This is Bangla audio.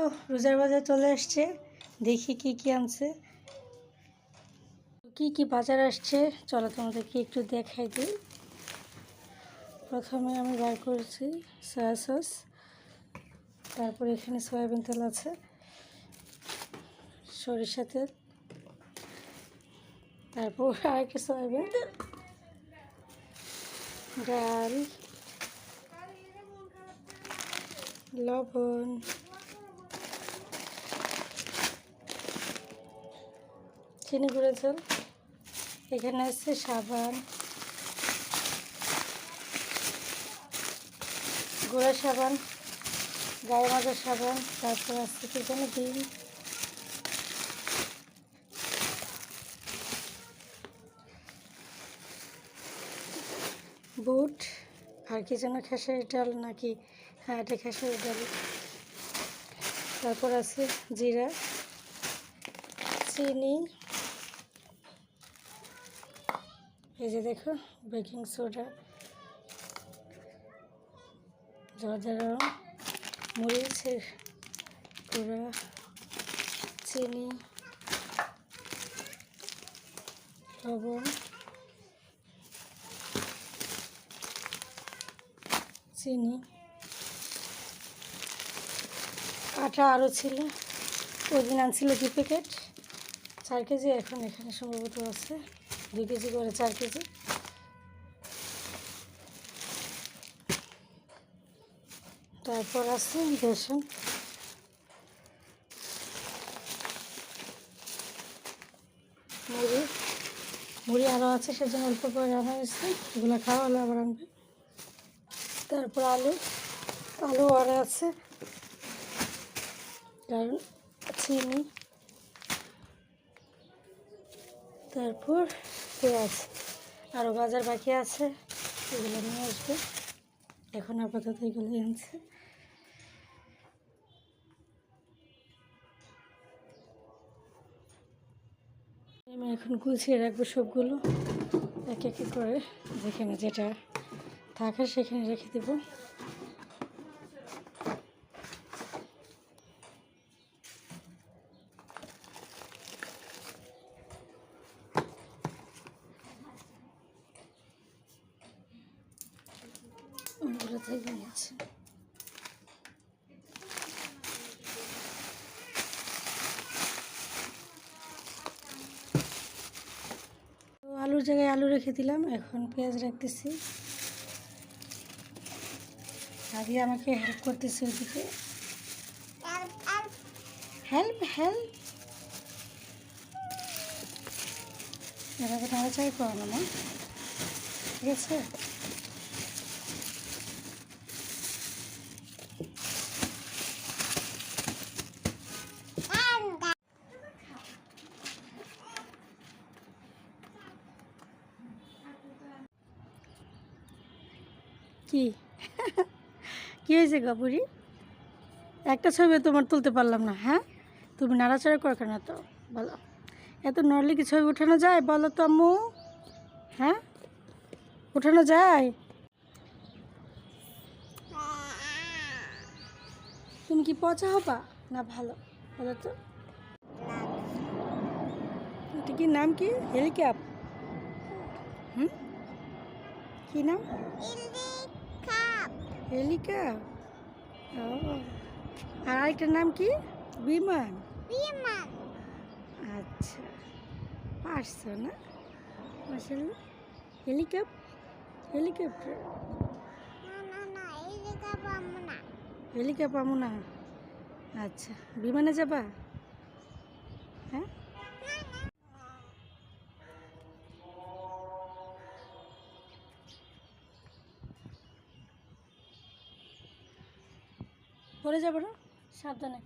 তো রোজার বাজার চলে আসছে। দেখি কি কি আনছে। কি কি বাজার আসছে, চলো তোমাদেরকে একটু দেখাই দিই। প্রথমে আমি বার করেছি সয়া সস তারপর এখানে সয়াবিন তেল আছে, সরিষা তেল, তারপর আরেকটা সয়াবিন ডাল, লবণ। চিনি গুঁড়ো এখানে আছে সাবান। গুঁড়া সাবান, গায়ে মাজার সাবান, তারপর আছে কি যেন ডিম। বুট, আর কি যেন খেসারি ডাল নাকি হ্যাঁ এটা খেসারি ডাল। তারপর আছে জিরা, চিনি এই যে দেখো বেকিং সোডা জর্দার মরিচের গুঁড়া, চিনি, লবণ, চিনি, আটা আরও ছিল, ওই দিন আনছিল দু প্যাকেট, চার কেজি, এখন এখানে সম্ভবত আছে। দুই কেজি করে, চার কেজি। তারপর আছে বেসন। মুড়ি। মুড়ি আরও আছে, সেজন্য অল্প করে আনা হয়েছে। এগুলো খাওয়া আবার আনবে। তারপর আলু। আলু আরও আছে। কারণ চিনি। তারপর পেঁয়াজ আরও বাজার বাকি আছে, এগুলো নিয়ে আসবে। এখন আপাতত এগুলো আনছে। আমি এখন গুছিয়ে রাখব সবগুলো, এক এক করে যেখানে যেটা থাকে সেখানে রেখে দেবো। তো আলুর জায়গায় আলু রেখে দিলাম, এখন পেঁয়াজ রাখতেছি। আগে আমাকে হেল্প করতেছে ওইদিকে। হেল্প হেল্প এভাবে নাড়াচাড়া করানো না। ঠিক আছে? কি? কি হয়েছে গাবুরি? একটা ছবি তোমার তুলতে পারলাম না হ্যাঁ? তুমি নাড়াচাড়া করো কেন তো বলো। এত নড়লে কি ছবি উঠানো যায়? বলো তো আম্মু। হ্যাঁ? উঠানো যায়? তুমি কি পচা হবা? না, ভালো। বলো তো। এটা কি নাম কি? হেলিক্যাপ। হুম? কি নাম? হেলিক্যাপ ও আর আরেকটার নাম কি? বিমান? আচ্ছা। পারছ না? মাসাল্লাহ হেলিক্যাপ হেলিকপ্টার হেলিক্যাপ পাবো না আচ্ছা। বিমানে যাবা? হ্যাঁ? পরে যাব না? সাবধানে।